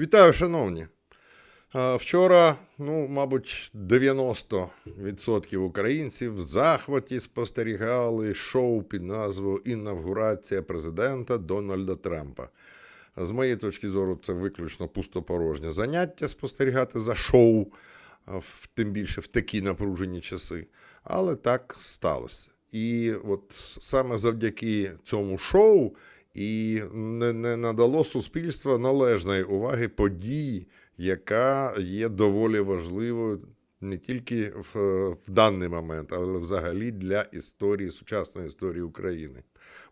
Вітаю, шановні. Вчора, ну, мабуть, 90% українців в захваті спостерігали шоу під назвою Інавгурація президента Дональда Трампа. З моєї точки зору, це виключно пустопорожнє заняття спостерігати за шоу, тим більше в такі напружені часи. Але так сталося. І от саме завдяки цьому шоу і не, не надало суспільство належної уваги події, яка є доволі важливою не тільки в, в даний момент, але взагалі для історії, сучасної історії України.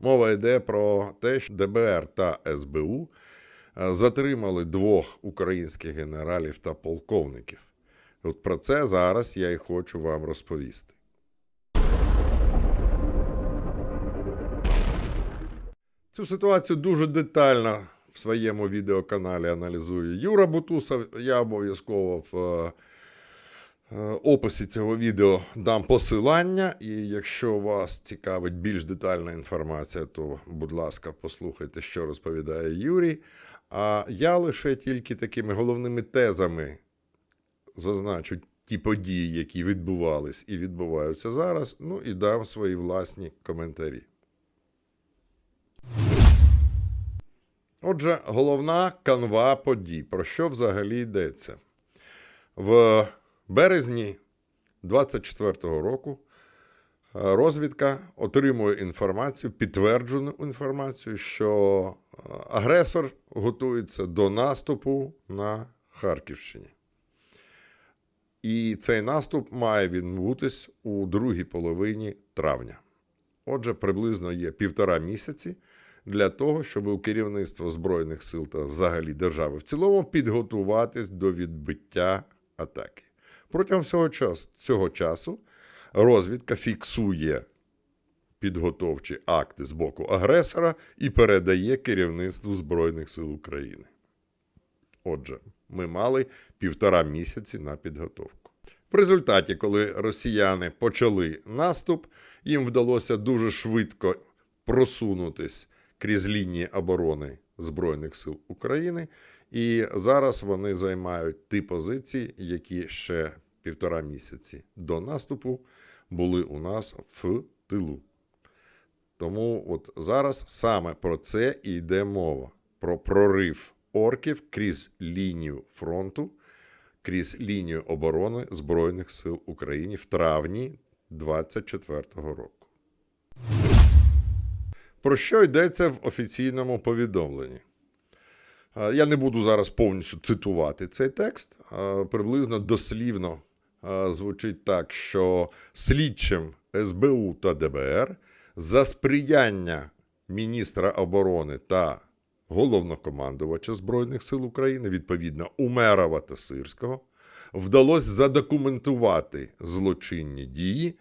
Мова йде про те, що ДБР та СБУ е, затримали двох українських генералів та полковників. От про це зараз я і хочу вам розповісти. Цю ситуацію дуже детально в своєму відеоканалі аналізує Юра Бутусов. Я обов'язково в е, е, описі цього відео дам посилання. І якщо вас цікавить більш детальна інформація, то, будь ласка, послухайте, що розповідає Юрій. А я лише тільки такими головними тезами зазначу ті події, які відбувались і відбуваються зараз. Ну і дам свої власні коментарі. Отже, головна канва подій. Про що взагалі йдеться? В березні 24-го року е, розвідка отримує інформацію, підтверджену інформацію, що е, агресор готується до наступу на Харківщині. І цей наступ має відбутись у другій половині травня. Отже, приблизно є півтора місяці для того, щоб у керівництво Збройних сил та взагалі держави в цілому підготуватись до відбиття атаки. Протягом всього часу, цього часу розвідка фіксує підготовчі акти з боку агресора і передає керівництву Збройних сил України. Отже, ми мали півтора місяці на підготовку. В результаті, коли росіяни почали наступ, їм вдалося дуже швидко просунутись крізь лінії оборони Збройних сил України, і зараз вони займають ті позиції, які ще півтора місяці до наступу були у нас в тилу. Тому от зараз саме про це і йде мова: про прорив орків крізь лінію фронту, крізь лінію оборони Збройних сил України в травні 24-го року. Про що йдеться в офіційному повідомленні? Я не буду зараз повністю цитувати цей текст. Приблизно дослівно звучить так, що слідчим СБУ та ДБР за сприяння міністра оборони та головнокомандувача Збройних сил України, відповідно, Умерова та Сирського, вдалося задокументувати злочинні дії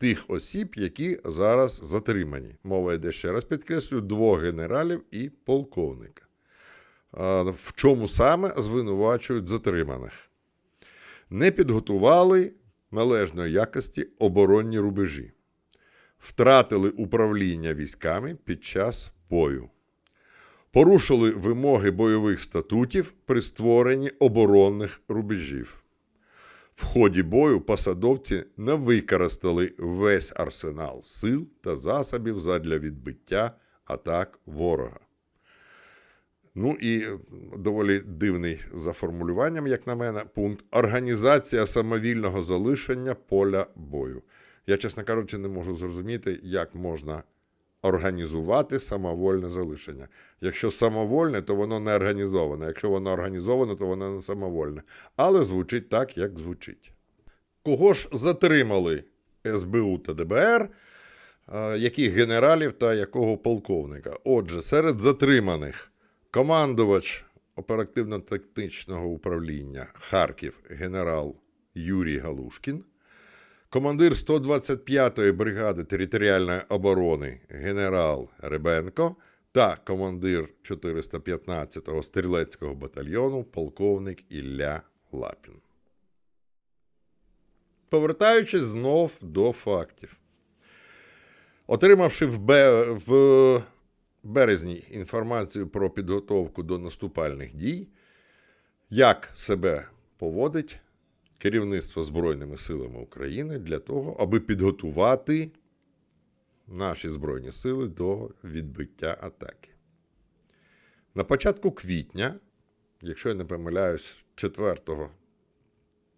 тих осіб, які зараз затримані. Мова йде ще раз підкреслюю, двох генералів і полковника. В чому саме звинувачують затриманих? Не підготували належної якості оборонні рубежі, втратили управління військами під час бою, порушили вимоги бойових статутів при створенні оборонних рубежів. В ході бою посадовці не використали весь арсенал сил та засобів задля відбиття атак ворога. Ну і доволі дивний за формулюванням, як на мене, пункт організація самовільного залишення поля бою. Я, чесно кажучи, не можу зрозуміти, як можна організувати самовольне залишення. Якщо самовольне, то воно не організоване. Якщо воно організоване, то воно не самовольне. Але звучить так, як звучить. Кого ж затримали СБУ та ДБР? Яких генералів та якого полковника? Отже, серед затриманих командувач оперативно-тактичного управління Харків генерал Юрій Галушкін, командир 125-ї бригади територіальної оборони генерал Рибенко та командир 415-го стрілецького батальйону полковник Ілля Лапін. Повертаючись знов до фактів. Отримавши в, Б... в березні інформацію про підготовку до наступальних дій, як себе поводить керівництво Збройними силами України для того, аби підготувати наші Збройні сили до відбиття атаки. На початку квітня, якщо я не помиляюсь, 4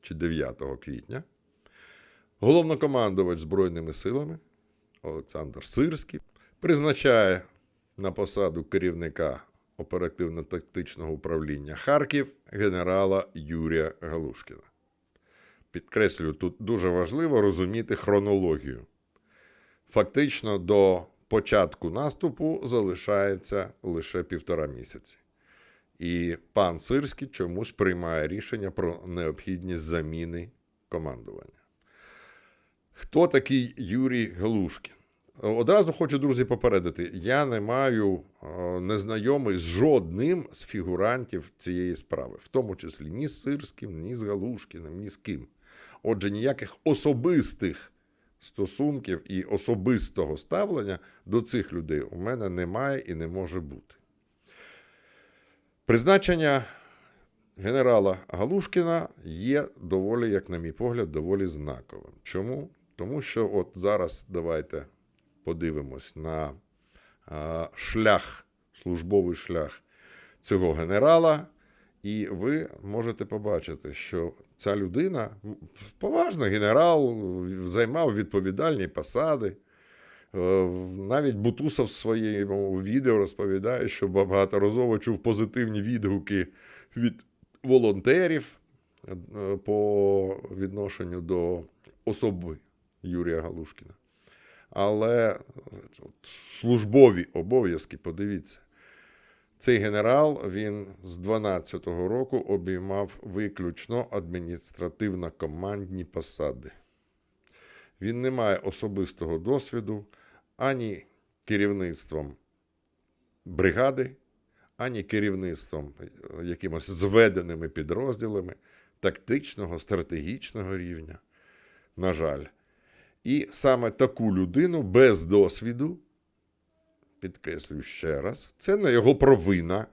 чи 9 квітня, головнокомандувач Збройними силами Олександр Сирський призначає на посаду керівника оперативно-тактичного управління Харків генерала Юрія Галушкіна. Підкреслюю, тут дуже важливо розуміти хронологію. Фактично до початку наступу залишається лише півтора місяці. І пан Сирський чомусь приймає рішення про необхідність заміни командування. Хто такий Юрій Галушкін? Одразу хочу, друзі, попередити: я не маю е, не знайомий з жодним з фігурантів цієї справи, в тому числі ні з Сирським, ні з Галушкіним, ні з ким. Отже, ніяких особистих стосунків і особистого ставлення до цих людей у мене немає і не може бути. Призначення генерала Галушкіна є доволі, як на мій погляд, доволі знаковим. Чому? Тому що от зараз давайте подивимось на шлях, службовий шлях цього генерала, і ви можете побачити, що ця людина м, поважний генерал, займав відповідальні посади. Е, Навіть Бутусов в своєму відео розповідає, що багаторазово чув позитивні відгуки від волонтерів е, по відношенню до особи Юрія Галушкіна. Але службові обов'язки, подивіться, цей генерал він з 12-го року обіймав виключно адміністративно-командні посади. Він не має особистого досвіду ані керівництвом бригади, ані керівництвом е, якимось зведеними підрозділами тактичного, стратегічного рівня. На жаль. І саме таку людину без досвіду, підкреслюю ще раз, це не його провина,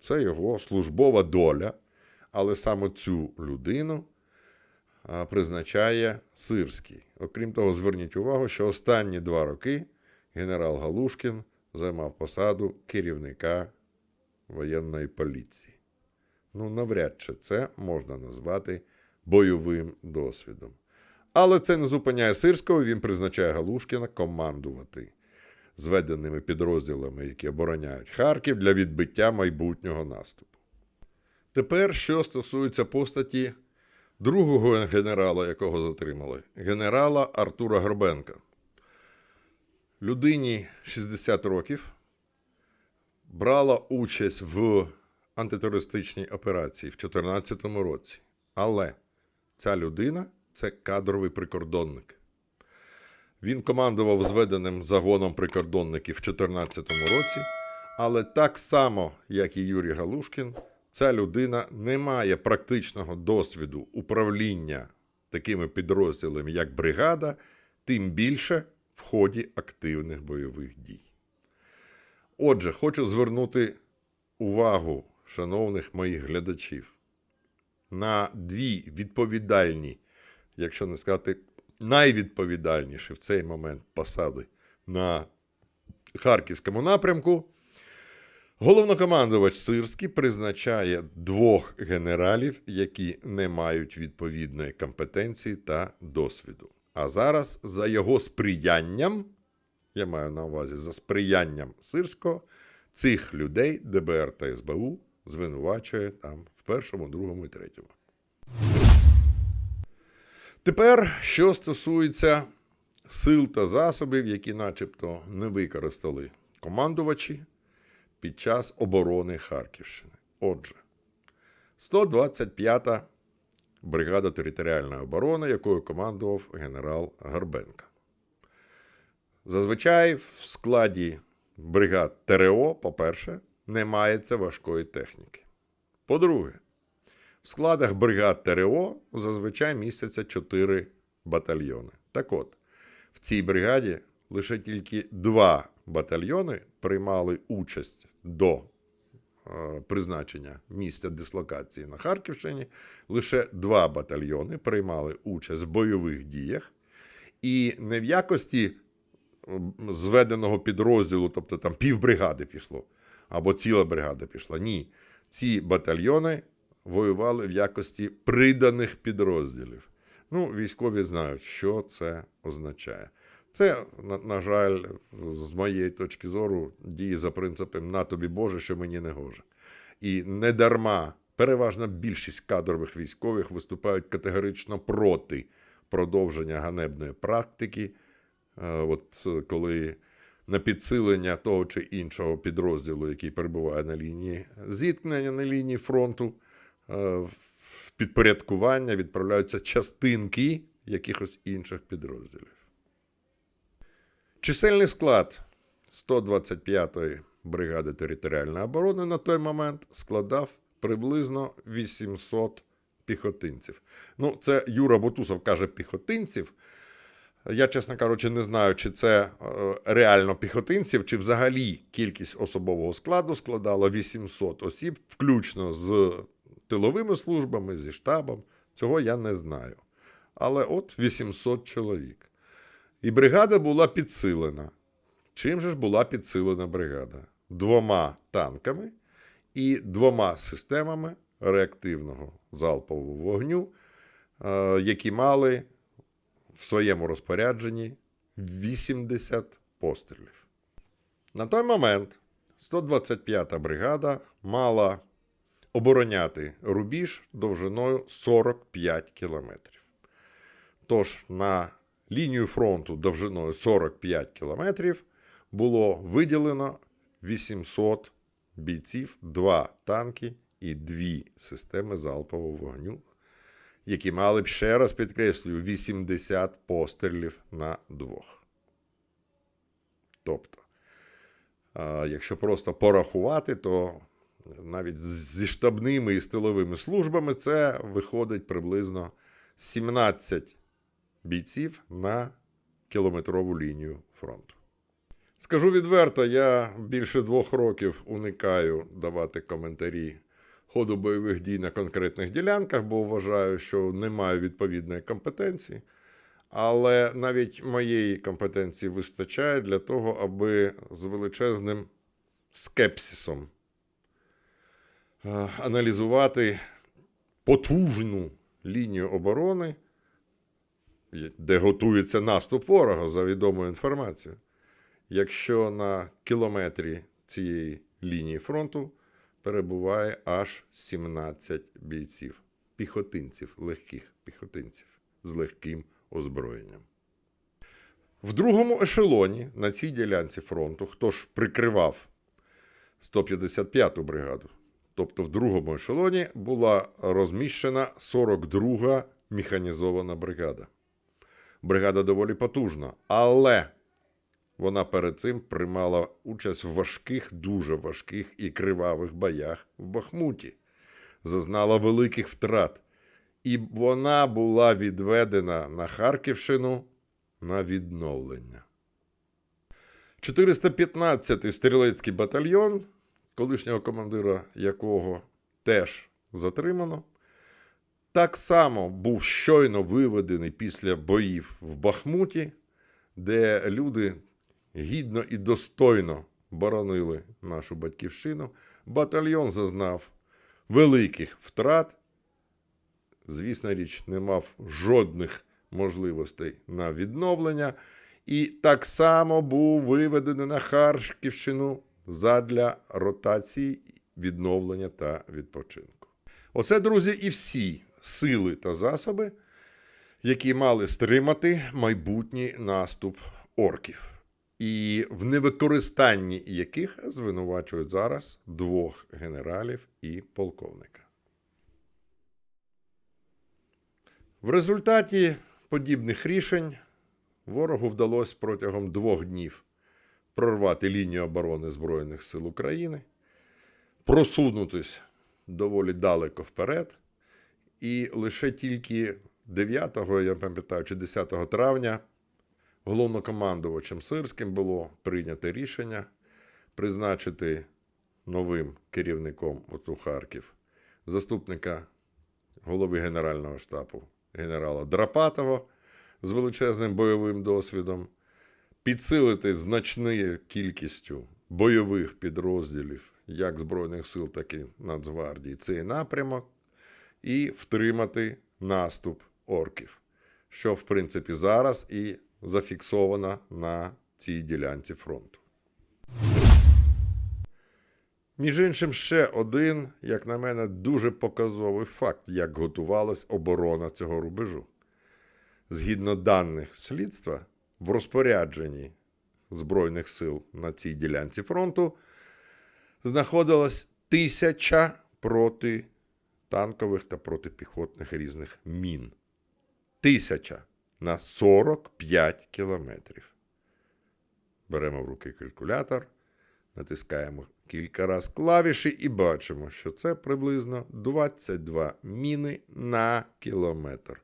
це його службова доля. Але саме цю людину призначає Сирський. Окрім того, зверніть увагу, що останні два роки генерал Галушкін займав посаду керівника воєнної поліції. Ну, навряд чи це можна назвати бойовим досвідом. Але це не зупиняє Сирського, він призначає Галушкіна командувати зведеними підрозділами, які обороняють Харків для відбиття майбутнього наступу. Тепер, що стосується постаті другого генерала, якого затримали, генерала Артура Горбенка. Людині 60 років брала участь в антитерористичній операції в 2014 році. Але ця людина це кадровий прикордонник. Він командував зведеним загоном прикордонників в 2014 році, але так само, як і Юрій Галушкін, ця людина не має практичного досвіду управління такими підрозділами, як бригада, тим більше в ході активних бойових дій. Отже, хочу звернути увагу шановних моїх глядачів на дві відповідальні, якщо не сказати найвідповідальніші в цей момент посади на Харківському напрямку. Головнокомандувач Сирський призначає двох генералів, які не мають відповідної компетенції та досвіду. А зараз за його сприянням, я маю на увазі за сприянням Сирського, цих людей ДБР та СБУ звинувачує там в першому, другому і третьому. Тепер, що стосується сил та засобів, які начебто не використали командувачі під час оборони Харківщини. Отже, 125-та бригада територіальної оборони, якою командував генерал Горбенко. Зазвичай в складі бригад ТРО, по-перше, не мається важкої техніки. По-друге, в складах бригад ТРО зазвичай містяться 4 батальйони. Так от, в цій бригаді лише тільки два батальйони приймали участь до е, призначення місця дислокації на Харківщині лише два батальйони приймали участь в бойових діях, і не в якості зведеного підрозділу, тобто там півбригади пішло, або ціла бригада пішла. Ні. Ці батальйони воювали в якості приданих підрозділів. Ну, військові знають, що це означає. Це, на, на жаль, з моєї точки зору, діє за принципом на тобі Боже, що мені не гоже. І не дарма переважна більшість кадрових військових виступають категорично проти продовження ганебної практики. Е, От коли на підсилення того чи іншого підрозділу, який перебуває на лінії зіткнення на лінії фронту, в підпорядкування відправляються частинки якихось інших підрозділів. Чисельний склад 125-ї бригади територіальної оборони на той момент складав приблизно 800 піхотинців. Ну, це Юра Бутусов каже піхотинців. Я, чесно кажучи, не знаю, чи це е, реально піхотинців, чи взагалі кількість особового складу складала 800 осіб, включно з тиловими службами, зі штабом. Цього я не знаю. Але от 800 чоловік. І бригада була підсилена. Чим же ж була підсилена бригада? Двома танками і двома системами реактивного залпового вогню, е, які мали в своєму розпорядженні 80 пострілів. На той момент 125-та бригада мала обороняти рубіж довжиною 45 кілометрів. Тож на лінію фронту довжиною 45 кілометрів було виділено 800 бійців, 2 танки і 2 системи залпового вогню, які мали б ще раз підкреслюю 80 пострілів на двох. Тобто, якщо просто порахувати, то навіть зі штабними і стиловими службами це виходить приблизно 17 бійців на кілометрову лінію фронту. Скажу відверто, я більше двох років уникаю давати коментарі ходу бойових дій на конкретних ділянках, бо вважаю, що не маю відповідної компетенції. Але навіть моєї компетенції вистачає для того, аби з величезним скепсисом аналізувати потужну лінію оборони, де готується наступ ворога за відомою інформацією. Якщо на кілометрі цієї лінії фронту перебуває аж 17 бійців, піхотинців, легких піхотинців з легким озброєнням. В другому ешелоні на цій ділянці фронту, хто ж прикривав 155-ту бригаду, тобто в другому ешелоні була розміщена 42-га механізована бригада. Бригада доволі потужна, але вона перед цим приймала участь в важких, дуже важких і кривавих боях в Бахмуті, зазнала великих втрат. І вона була відведена на Харківщину на відновлення. 415-й стрілецький батальйон, колишнього командира якого теж затримано, так само був щойно виведений після боїв в Бахмуті, де люди гідно і достойно боронили нашу батьківщину. Батальйон зазнав великих втрат. Звісна річ, не мав жодних можливостей на відновлення, і так само був виведений на Харківщину задля ротації, відновлення та відпочинку. Оце, друзі, і всі сили та засоби, які мали стримати майбутній наступ орків, і в невикористанні яких звинувачують зараз двох генералів і полковника. В результаті подібних рішень ворогу вдалося протягом двох днів прорвати лінію оборони Збройних сил України, просунутись доволі далеко вперед, і лише тільки 9, я пам'ятаю, чи 10 травня головнокомандувачем Сирським було прийнято рішення призначити новим керівником ОТУ Харків, заступника голови Генерального штабу генерала Драпатова з величезним бойовим досвідом, підсилити значною кількістю бойових підрозділів як Збройних сил, так і Нацгвардії цей напрямок, і втримати наступ орків, що в принципі зараз і зафіксовано на цій ділянці фронту. Між іншим, ще один, як на мене, дуже показовий факт, як готувалась оборона цього рубежу. Згідно даних слідства, в розпорядженні Збройних сил на цій ділянці фронту знаходилась тисяча протитанкових та протипіхотних різних мін. Тисяча на 45 кілометрів. Беремо в руки калькулятор, натискаємо кілька раз клавіші і бачимо, що це приблизно 22 міни на кілометр.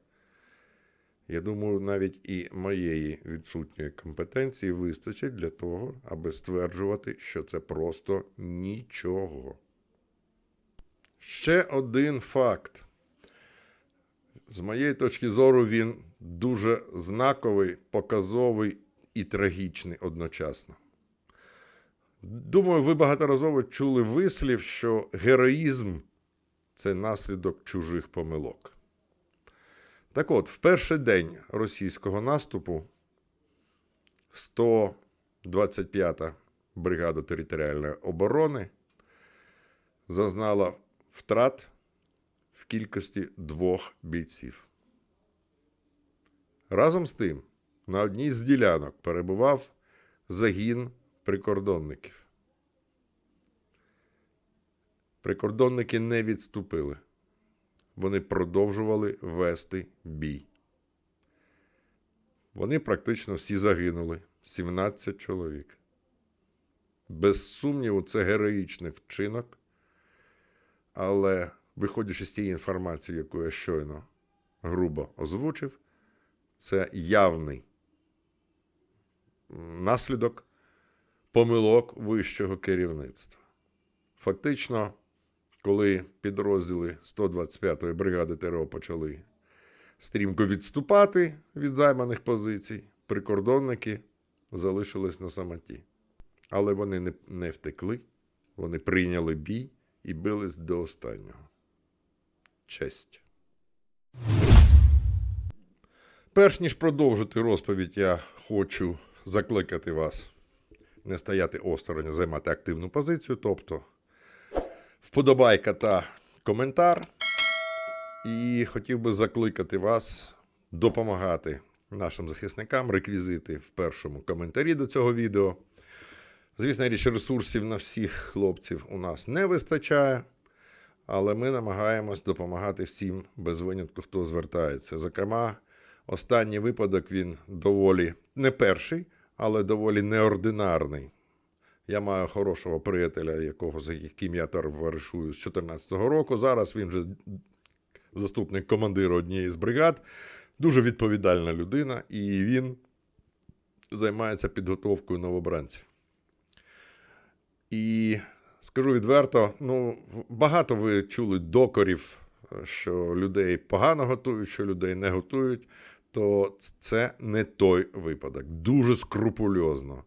Я думаю, навіть і моєї відсутньої компетенції вистачить для того, аби стверджувати, що це просто нічого. Ще один факт. З моєї точки зору, він дуже знаковий, показовий і трагічний одночасно. Думаю, ви багаторазово чули вислів, що героїзм це наслідок чужих помилок. Так от, в перший день російського наступу 125-та бригада територіальної оборони зазнала втрат в кількості двох бійців. Разом з тим, на одній з ділянок перебував загін прикордонників. Прикордонники не відступили. Вони продовжували вести бій. Вони практично всі загинули 17 чоловік. Без сумніву, це героїчний вчинок. Але, виходячи з тієї інформації, яку я щойно грубо озвучив, це явний наслідок помилок вищого керівництва. Фактично, коли підрозділи 125-ї бригади ТРО почали стрімко відступати від займаних позицій, прикордонники залишились на самоті. Але вони не, не втекли, вони прийняли бій і бились до останнього. Честь. Перш ніж продовжити розповідь, я хочу закликати вас не стояти осторонь, займати активну позицію, тобто вподобайка та коментар. І хотів би закликати вас допомагати нашим захисникам. Реквізити в першому коментарі до цього відео. Звісно, річ ресурсів на всіх хлопців у нас не вистачає, але ми намагаємось допомагати всім без винятку, хто звертається. Зокрема, останній випадок він доволі не перший, але доволі неординарний. Я маю хорошого приятеля, якого за яким я товаришую з 2014 року. Зараз він вже заступник командира однієї з бригад. Дуже відповідальна людина, і він займається підготовкою новобранців. І скажу відверто, ну, багато ви чули докорів, що людей погано готують, що людей не готують, то це не той випадок. Дуже скрупульозно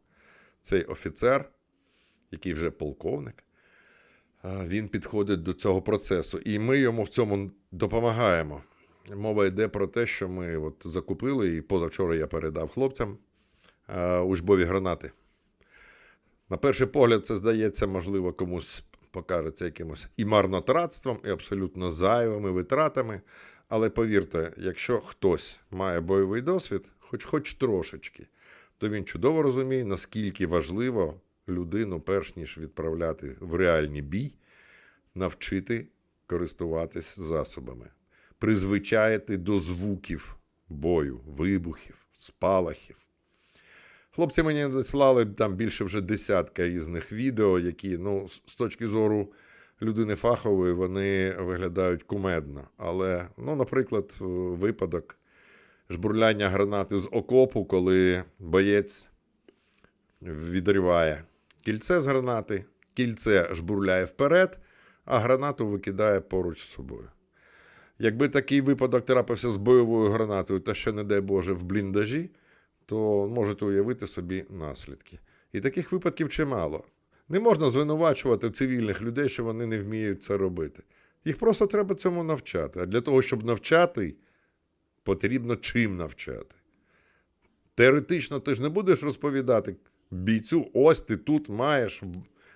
цей офіцер, який вже полковник, він підходить до цього процесу. І ми йому в цьому допомагаємо. Мова йде про те, що ми от закупили, і позавчора я передав хлопцям учбові гранати. На перший погляд, це здається, можливо, комусь покажеться якимось і марнотратством, і абсолютно зайвими витратами. Але повірте, якщо хтось має бойовий досвід, хоч хоч трошечки, то він чудово розуміє, наскільки важливо людину, перш ніж відправляти в реальний бій, навчити користуватись засобами, призвичаєти до звуків бою, вибухів, спалахів. Хлопці мені надіслали там більше вже десятка різних відео, які, ну, з- точки зору людини фахової, вони виглядають кумедно. Але, ну, наприклад, випадок жбурляння гранати з окопу, коли боєць відриває кільце з гранати кільце жбурляє вперед, а гранату викидає поруч з собою. Якби такий випадок трапився з бойовою гранатою, та ще, не дай Боже, в бліндажі, то можете уявити собі наслідки. І таких випадків чимало. Не можна звинувачувати цивільних людей, що вони не вміють це робити. Їх просто треба цьому навчати. А для того, щоб навчати, потрібно чим навчати. Теоретично ти ж не будеш розповідати бійцю, ось ти тут маєш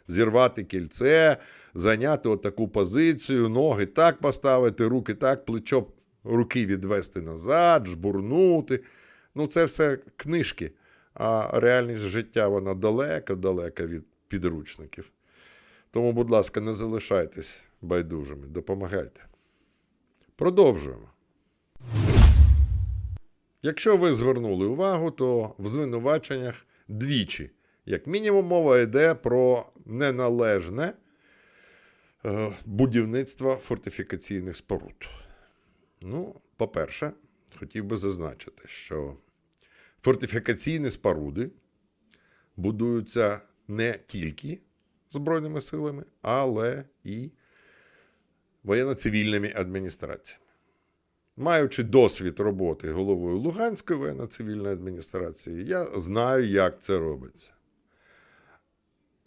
зірвати кільце, зайняти отаку позицію, ноги так поставити, руки так, плечо руки відвести назад, жбурнути. Ну, це все книжки. А реальність життя вона далека-далека від підручників. Тому, будь ласка, не залишайтесь байдужими, допомагайте. Продовжуємо. Якщо ви звернули увагу, то в звинуваченнях двічі, як мінімум, мова йде про неналежне е, будівництво фортифікаційних споруд. Ну, по-перше, хотів би зазначити, що фортифікаційні споруди будуються не тільки Збройними силами, але і воєнно-цивільними адміністраціями. Маючи досвід роботи головою Луганської воєнно-цивільної адміністрації, я знаю, як це робиться.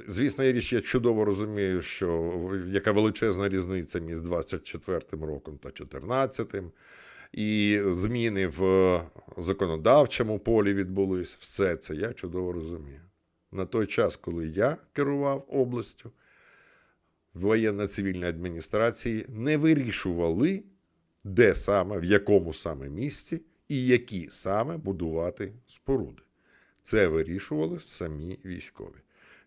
Звісно, я річ, я чудово розумію, що яка величезна різниця між 24 роком та 14 і зміни в законодавчому полі відбулись. Все це я чудово розумію. На той час, коли я керував областю, воєнно-цивільні адміністрації не вирішували, де саме, в якому саме місці і які саме будувати споруди. Це вирішували самі військові.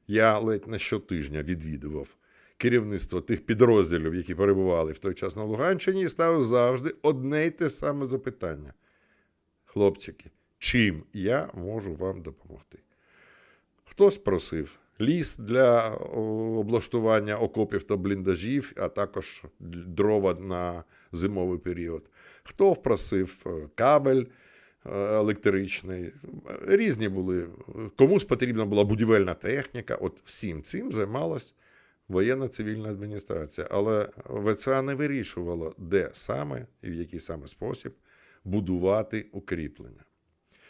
Я ледь не щотижня відвідував керівництво тих підрозділів, які перебували в той час на Луганщині, і ставив завжди одне й те саме запитання. Хлопчики, чим я можу вам допомогти? Хтось просив ліс для облаштування окопів та бліндажів, а також дрова на зимовий період. Хто просив е, кабель е, електричний. Різні були. Комусь потрібна була будівельна техніка. От всім цим займалась воєнна цивільна адміністрація. Але ВЦА не вирішувало, де саме і в який саме спосіб будувати укріплення.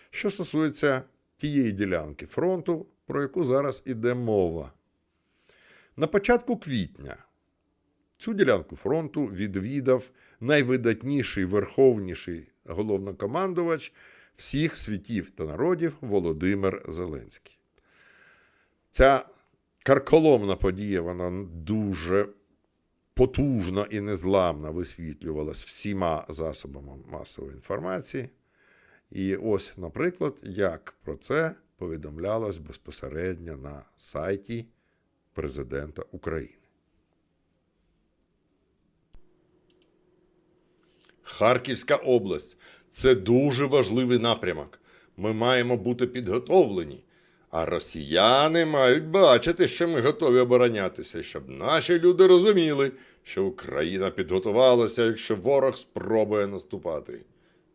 Що стосується тієї ділянки фронту, про яку зараз іде мова. На початку квітня цю ділянку фронту відвідав найвидатніший верховніший головнокомандувач всіх світів та народів Володимир Зеленський. Ця карколомна подія, вона дуже потужно і незламно висвітлювалась всіма засобами масової інформації. І ось, наприклад, як про це повідомлялось безпосередньо на сайті президента України. Харківська область це дуже важливий напрямок. Ми маємо бути підготовлені. А росіяни мають бачити, що ми готові оборонятися, щоб наші люди розуміли, що Україна підготувалася, якщо ворог спробує наступати,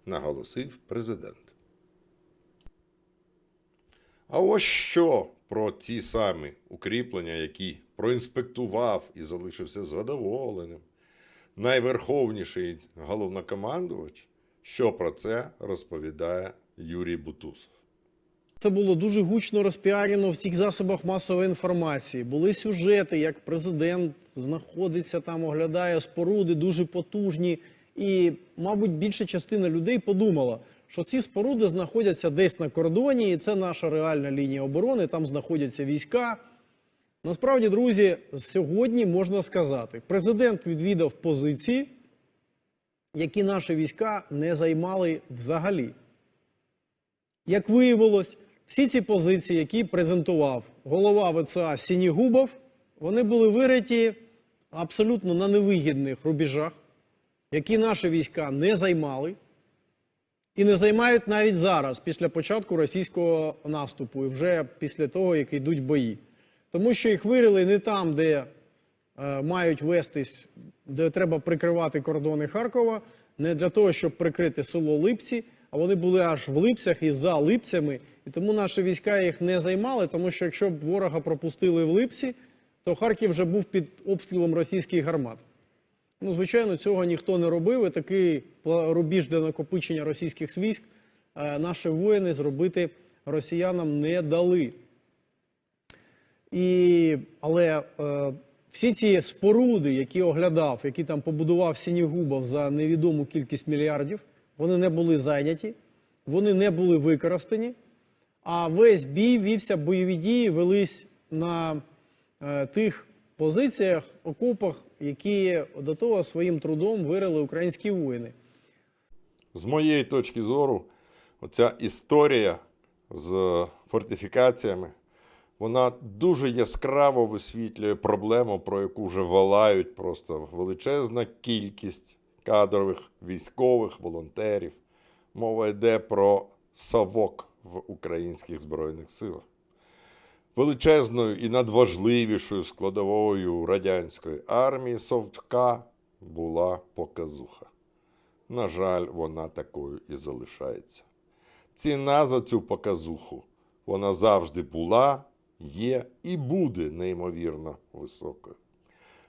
наголосив президент. А ось що про ті самі укріплення, які проінспектував і залишився задоволеним. Найверховніший головнокомандувач, що про це розповідає Юрій Бутусов. Це було дуже гучно розпіарено в всіх засобах масової інформації. Були сюжети, як президент знаходиться там, оглядає споруди дуже потужні. І, мабуть, більша частина людей подумала, що ці споруди знаходяться десь на кордоні, і це наша реальна лінія оборони. Там знаходяться війська. Насправді, друзі, сьогодні можна сказати, президент відвідав позиції, які наші війська не займали взагалі. Як виявилось, всі ці позиції, які презентував голова ВЦА Сінігубов, вони були вириті абсолютно на невигідних рубежах, які наші війська не займали і не займають навіть зараз, після початку російського наступу, і вже після того, як йдуть бої. Тому що їх вирили не там, де е, мають вестись, де треба прикривати кордони Харкова, не для того, щоб прикрити село Липці, а вони були аж в Липцях і за Липцями. І тому наші війська їх не займали, тому що якщо б ворога пропустили в Липці, то Харків вже був під обстрілом російських гармат. Ну, звичайно, цього ніхто не робив. І такий рубіж для накопичення російських військ е, наші воїни зробити росіянам не дали. І, але е, всі ці споруди, які оглядав, які там побудував Сінігубов за невідому кількість мільярдів, вони не були зайняті, вони не були використані. А весь бій вівся, бойові дії велись на е, тих позиціях, окопах, які до того своїм трудом вирили українські воїни. З моєї точки зору, оця історія з фортифікаціями, вона дуже яскраво висвітлює проблему, про яку вже валають просто величезна кількість кадрових військових волонтерів. Мова йде про совок в українських збройних силах. Величезною і надважливішою складовою радянської армії совка була показуха. На жаль, вона такою і залишається. Ціна за цю показуху вона завжди була, є і буде неймовірно високою.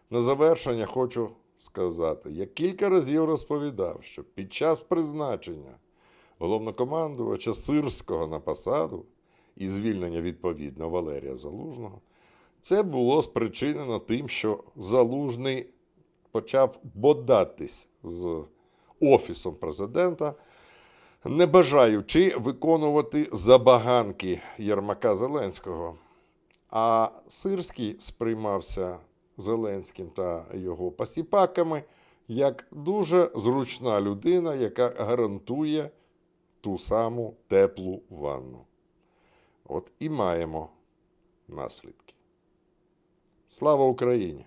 На завершення хочу сказати: я кілька разів розповідав, що під час призначення головнокомандувача Сирського на посаду і звільнення відповідно Валерія Залужного, це було спричинено тим, що Залужний почав бодатись з офісом президента, не бажаючи виконувати забаганки Єрмака Зеленського. А Сирський сприймався Зеленським та його пасіпаками як дуже зручна людина, яка гарантує ту саму теплу ванну. От і маємо наслідки. Слава Україні!